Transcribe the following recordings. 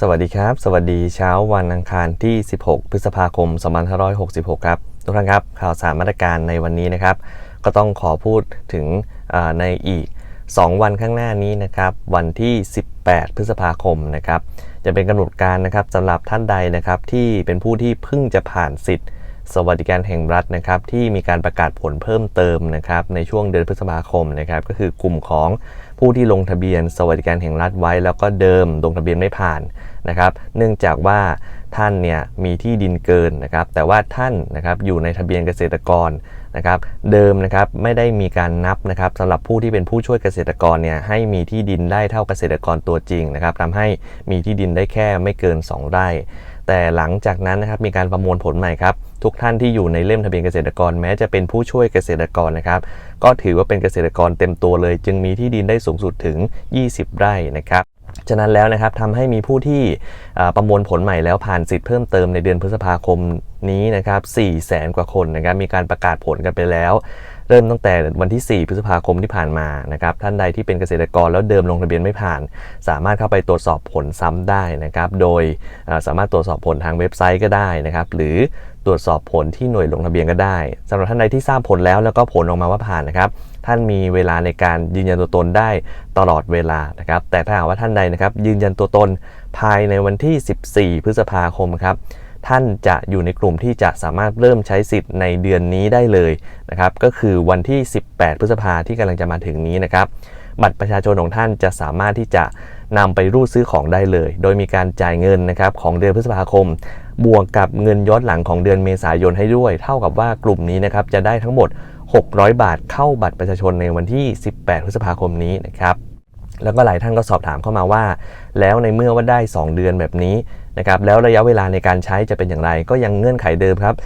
สวัสดีครับ สวัสดีเช้าวันอังคารที่ 16 พฤษภาคม 2566 ครับ ทุกท่านครับ ข่าวสารมาตรการในวันนี้นะครับ ก็ต้องขอพูดถึงในอีก 2 วันข้างหน้านี้นะครับ วันที่ 18 พฤษภาคมนะครับ จะเป็นกำหนดการนะครับสำหรับท่านใดนะครับที่เป็นผู้ที่เพิ่งจะผ่านสิทธิ์ สวัสดิการแห่งรัฐนะครับที่มีการประกาศผลเพิ่มเติมนะครับในช่วงเดือนพฤษภาคมนะครับก็คือกลุ่มของผู้ที่ลงทะเบียน สวัสดิการแห่งรัฐไว้ แล้วก็เดิมลงทะเบียนไม่ผ่านนะครับ เนื่องจากว่าท่านเนี่ยมีที่ดินเกินนะครับแต่ว่าท่านนะครับอยู่ในทะเบียนเกษตรกรนะครับเดิมนะครับไม่ได้มีการนับนะครับสำหรับผู้ที่เป็นผู้ช่วยเกษตรกรเนี่ยให้มีที่ดินได้เท่าเกษตรกรตัวจริงนะครับทำให้มีที่ดินได้แค่ไม่เกิน 2 ไร่ แต่หลังจากนั้นนะครับมีการประมวลผลใหม่ครับ ทุกท่านที่อยู่ในเล่มทะเบียนเกษตรกร แม้จะเป็นผู้ช่วยเกษตรกรนะครับ ก็ถือว่าเป็นเกษตรกรเต็มตัวเลย จึงมีที่ดินได้สูงสุดถึง 20 ไร่นะครับฉะนั้นแล้วนะครับทำให้มีผู้ที่ประมวลผลใหม่แล้วผ่านสิทธิ์เพิ่มเติมในเดือนพฤษภาคมนี้นะครับ4แสนกว่าคนนะครับมีการประกาศผลกันไปแล้ว เริ่มตั้งแต่วันที่ 4 พฤษภาคมที่ผ่านมานะครับท่านใดที่เป็นเกษตรกรแล้วเดิมลงทะเบียนไม่ผ่าน สามารถเข้าไปตรวจสอบผลซ้ำได้นะครับ โดยสามารถตรวจสอบผลทางเว็บไซต์ก็ได้นะครับ หรือตรวจสอบผลที่หน่วยลงทะเบียนก็ได้สำหรับท่านใดที่ทราบผลแล้วแล้วก็ผลออกมาว่าผ่านนะครับ ท่านมีเวลาในการยืนยันตัวตนได้ตลอดเวลานะครับ แต่ถ้าหากว่าท่านใดนะครับยืนยันตัวตนภายในวันที่ 14 พฤษภาคมครับ ท่านจะอยู่ในกลุ่มที่จะสามารถเริ่มใช้สิทธิ์ในเดือนนี้ได้เลยนะครับ ก็คือวันที่ 18 พฤษภาที่กำลังจะมาถึงนี้นะครับ บัตรประชาชนของท่านจะสามารถที่จะนำไปรูดซื้อของได้เลย โดยมีการจ่ายเงินนะครับของเดือนพฤษภาคม บวกกับเงินย้อนหลังของเดือนเมษายนให้ด้วย เท่ากับว่ากลุ่มนี้นะครับจะได้ทั้งหมด 600 บาทเข้าบัตรประชาชนในวันที่ 18 พฤษภาคมนี้นะครับ แล้วก็หลายท่านก็สอบถามเข้ามาว่า แล้วในเมื่อว่าได้ 2 เดือนแบบนี้นะครับแล้วระยะเวลาในการใช้จะเป็นอย่างไร ก็ยังเงื่อนไขเดิมครับ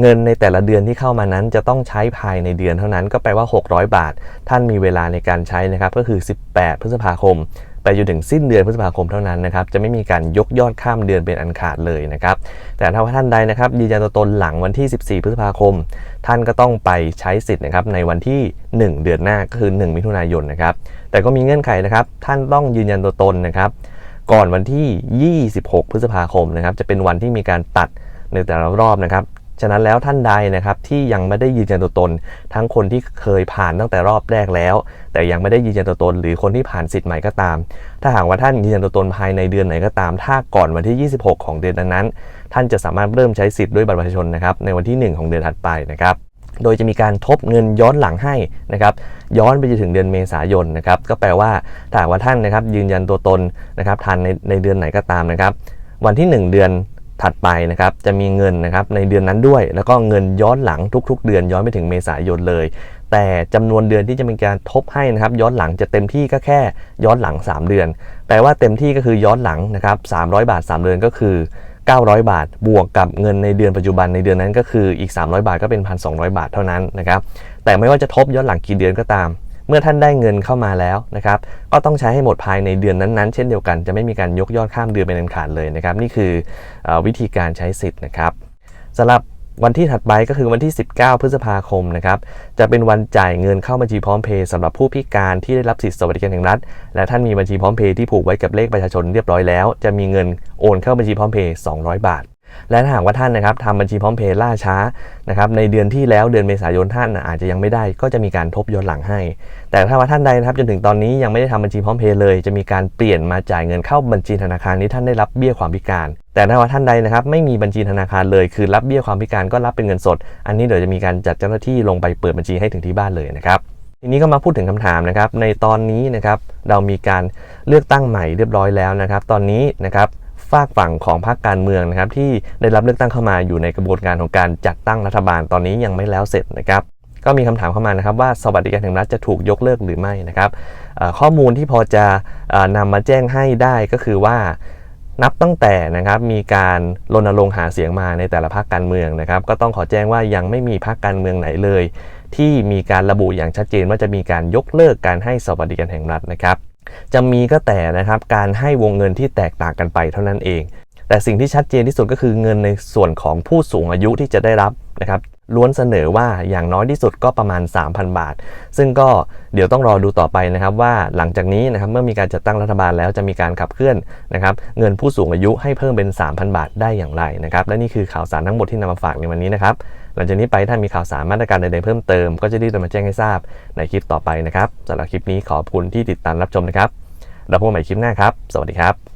เงินในแต่ละเดือนที่เข้ามานั้นจะต้องใช้ภายในเดือนเท่านั้นก็แปลว่า 600 บาท ท่านมีเวลาในการใช้นะครับก็คือ 18 พฤษภาคม ไปจนถึงสิ้นเดือนพฤษภาคมเท่านั้นนะครับจะไม่มีการยกยอดข้ามเดือนเป็นอันขาดเลยนะครับแต่ถ้าท่านใดนะครับยืนยันตัวตนหลังวันที่ 14 พฤษภาคม ท่านก็ต้องไปใช้สิทธิ์นะครับในวันที่ 1 เดือนหน้าก็คือ 1 มิถุนายนนะครับแต่ก็มีเงื่อนไขนะครับท่านต้องยืนยันตัวตนนะครับก่อนวันที่ 26 พฤษภาคมนะครับจะเป็นวันที่มีการตัดในแต่ละรอบนะครับ ฉะนั้นแล้วท่านใดนะครับที่ยังไม่ได้ยืนยันตัวตน ทั้งคนที่เคยผ่านตั้งแต่รอบแรกแล้ว แต่ยังไม่ได้ยืนยันตัวตน หรือคนที่ผ่านสิทธิ์ใหม่ก็ตาม ถ้าหากว่าท่านยืนยันตัวตนภายในเดือนไหนก็ตาม ถ้าก่อนวันที่ 26 ของเดือนนั้น ท่านจะสามารถเริ่มใช้สิทธิ์ด้วยบัตรประชาชนนะครับในวันที่ 1 ของเดือนถัดไปนะครับโดยจะมีการทบเงินย้อนหลังให้นะครับย้อนไปจนถึงเดือนเมษายนนะครับก็แปลว่าถ้าหากว่าท่านนะครับยืนยันตัวตนนะครับทันในในเดือนไหนก็ตามนะครับ วันที่ 1 เดือน ถัดไปนะครับจะมีเงินนะครับในเดือนนั้นด้วย แล้วก็เงินย้อนหลังทุก ๆ เดือนย้อนไปถึงเมษายนเลย แต่จำนวนเดือนที่จะมีการทบให้นะครับย้อนหลังจะเต็มที่ก็แค่ย้อนหลัง 3 เดือน แปลว่าเต็มที่ก็คือย้อนหลังนะครับ300 บาท 3 เดือนก็คือ 900 บาท บวกกับเงินในเดือนปัจจุบันในเดือนนั้นก็คืออีก 300 บาทก็เป็น 1,200 บาทเท่านั้นนะครับแต่ไม่ว่าจะทบย้อนหลังกี่เดือนก็ตาม เมื่อท่านได้เงินเข้ามาแล้วนะครับก็ต้องใช้ให้หมดภายในเดือนนั้นๆ เช่นเดียวกันจะไม่มีการยกยอดข้ามเดือนเป็นอันขาดเลยนะครับนี่คืออวิธีการใช้สิทธิ์นะครับสำหรับวันที่ถัดไปก็คือวันที่ 19 พฤษภาคมนะครับจะเป็นวันจ่ายเงินเข้าบัญชีพร้อมเพย์สำหรับผู้พิการที่ได้รับสิทธิสวัสดิการแห่งรัฐ และท่านมีบัญชีพร้อมเพย์ที่ผูกไว้กับเลขประชาชนเรียบร้อยแล้ว จะมีเงินโอนเข้าบัญชีพร้อมเพย์200 บาท และถ้าหากว่าท่านนะครับทำบัญชีพร้อมเพย์ล่าช้านะครับในเดือนที่แล้วเดือนเมษายนท่านอาจจะยังไม่ได้ก็จะมีการทบย้อนหลังให้ แต่ถ้าว่าท่านใดนะครับจนถึงตอนนี้ยังไม่ได้ทำบัญชีพร้อมเพย์เลย จะมีการเปลี่ยนมาจ่ายเงินเข้าบัญชีธนาคารที่ท่านได้รับเบี้ยความพิการ แต่ถ้าว่าท่านใดนะครับไม่มีบัญชีธนาคารเลย คือรับเบี้ยความพิการก็รับเป็นเงินสด อันนี้เดี๋ยวจะมีการจัดเจ้าหน้าที่ลงไปเปิดบัญชีให้ถึงที่บ้านเลยนะครับทีนี้ก็มาพูดถึงคำถามนะครับในตอนนี้นะครับเรามีการเลือกตั้งใหม่เรียบร้อยแล้วนะครับ ตอนนี้นะครับ ฝากฝั่งของพรรคการเมืองนะครับที่ได้รับเลือกตั้งเข้ามาอยู่ในกระบวนการของการจัดตั้งรัฐบาลตอนนี้ยังไม่แล้วเสร็จนะครับก็มีคำถามเข้ามานะครับว่าสวัสดิการแห่งรัฐจะถูกยกเลิกหรือไม่นะครับข้อมูลที่พอจะเอ่อนำมาแจ้งให้ได้ก็คือว่านับตั้งแต่นะครับมีการรณรงค์หาเสียงมาในแต่ละพรรคการเมืองนะครับ ก็ต้องขอแจ้งว่ายังไม่มีพรรคการเมืองไหนเลย ที่มีการระบุอย่างชัดเจนว่าจะมีการยกเลิกการให้สวัสดิการแห่งรัฐนะครับ จะมีก็แต่นะครับการให้วงเงินที่แตกต่างกันไปเท่านั้นเอง แต่สิ่งที่ชัดเจนที่สุดก็คือเงินในส่วนของผู้สูงอายุที่จะได้รับ นะครับล้วนเสนอว่าอย่างน้อยที่สุดก็ประมาณ 3,000 บาท ซึ่งก็เดี๋ยวต้องรอดูต่อไปนะครับว่าหลังจากนี้นะครับเมื่อมีการจัดตั้งรัฐบาลแล้วจะมีการขับเคลื่อนนะครับเงินผู้สูงอายุให้เพิ่มเป็น 3,000 บาทได้อย่างไรนะครับและนี่คือข่าวสารทั้งหมดที่นำมาฝากในวันนี้นะครับหลังจากนี้ไปถ้ามีข่าวสารมาตรการใดๆเพิ่มเติมก็จะรีบนำมาแจ้งให้ทราบในคลิปต่อไปนะครับสำหรับคลิปนี้ขอบคุณที่ติดตามรับชมนะครับเราพบกันใหม่คลิปหน้าครับ สวัสดีครับ